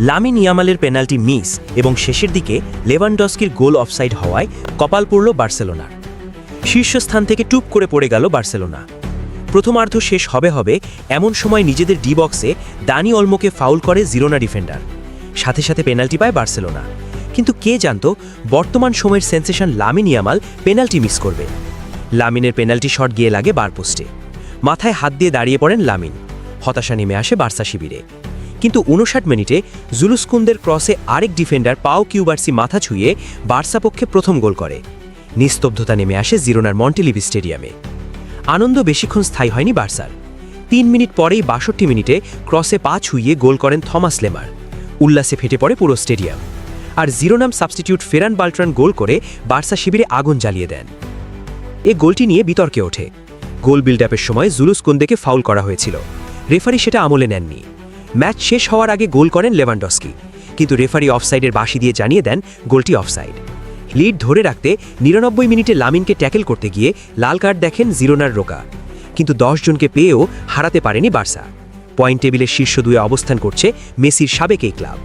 Lamine ইয়ামালের penalty miss এবং শেষের দিকে লেভানডস্কির গোল অফসাইড হওয়ায় কপাল পড়ল বার্সেলোনার। শীর্ষস্থান থেকে টুপ করে পড়ে গেল বার্সেলোনা। প্রথমার্ধ শেষ হবে হবে এমন সময় নিজেদের ডি বক্সে দানি অলমোকে ফাউল করে জিরোনা ডিফেন্ডার। সাথে সাথে পেনাল্টি পায় বার্সেলোনা। কিন্তু কে জানতো বর্তমান সময়ের sensation Lamine Yamal penalty miss করবে। লামিনের পেনাল্টি শট গিয়ে লাগে বারপোস্টে মাথায় হাত দিয়ে দাঁড়িয়ে পড়েন লামিন। হতাশা নেমে আসে বার্সা শিবিরে। কিন্তু উনষাট মিনিটে জুলুসকুন্দের ক্রসে আরেক ডিফেন্ডার পাও কিউবার্সি মাথা ছুঁয়ে বার্সা পক্ষে প্রথম গোল করে। নিস্তব্ধতা নেমে আসে জিরোনার মন্টেলিভি স্টেডিয়ামে। আনন্দ বেশিক্ষণ স্থায়ী হয়নি বার্সার। তিন মিনিট পরেই বাষট্টি মিনিটে ক্রসে পা ছুঁয়ে গোল করেন থমাস লেমার। উল্লাসে ফেটে পড়ে পুরো স্টেডিয়াম। আর জিরোনাম সাবস্টিটিউট ফেরান বাল্ট্রান গোল করে বার্সা শিবিরে আগুন জ্বালিয়ে দেন। এ গোলটি নিয়ে বিতর্কে ওঠে। গোল বিল্ড আপের সময় জুলুস কোন্দেকে ফাউল করা হয়েছিল। রেফারি সেটা আমলে নেননি। ম্যাচ শেষ হওয়ার আগে গোল করেন লেভানডস্কি। কিন্তু রেফারি অফসাইডের বাঁশি দিয়ে জানিয়ে দেন গোলটি অফসাইড। লিড ধরে রাখতে নিরানব্বই মিনিটে লামিনকে ট্যাকেল করতে গিয়ে লাল কার্ড দেখেন জিরোনার রোকা। কিন্তু জনকে পেয়েও হারাতে পারেনি বার্সা। পয়েন্ট টেবিলের শীর্ষ দুয়ে অবস্থান করছে মেসির সাবেক এই ক্লাব।